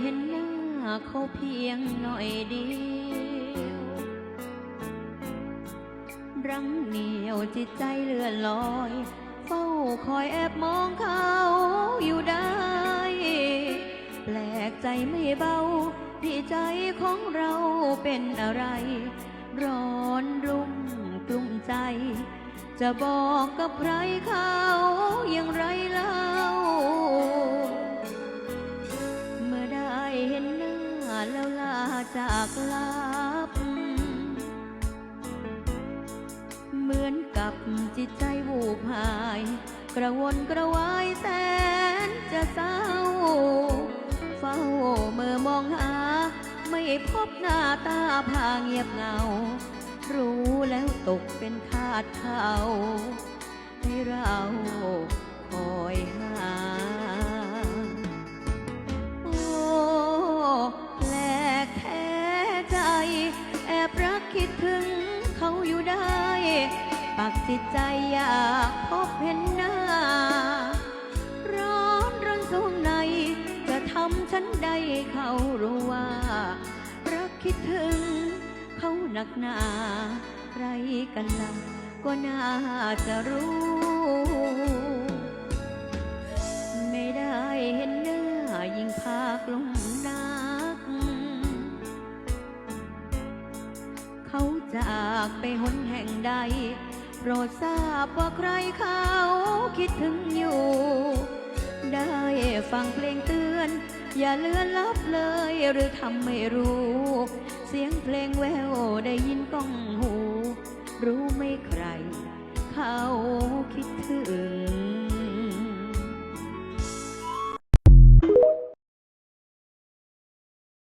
เห็นหน้าเขาเพียงหน่อยเดียวรังเหนียวจิตใจเลื่อนลอย เฝ้าคอยแอบมองเขาอยู่ได้ แปลกใจไม่เบา ที่ใจของเราเป็นอะไร ร้อนรุ่มกลุ่มใจ จะบอกกับใครเขา จากลับ เหมือนกับจิตใจวูบหาย กระวนกระวายแสนจะเศร้า เฝ้าเมื่อมองหา ไม่พบหน้าตาพาเงียบเงา รู้แล้วตกเป็นทาสเขา ปักจิตใจอยากพบเห็นหน้า ร้อนรนสวงใน จะทำฉันใดเขารู้ว่า รักคิดถึง เขาหนักหนาใครกันล่ะก็น่าจะรู้ ไม่ได้เห็นหน้ายิ่งพากลงนัก เขาจากไปหนแห่งใด โปรดทราบว่าใครเขาคิดถึงอยู่ ได้ฟังเพลงเตือน อย่าเลือนลับเลยหรือทำไม่รู้ เสียงเพลงแววได้ยินก้องหู รู้ไม่ใคร เขาคิดถึง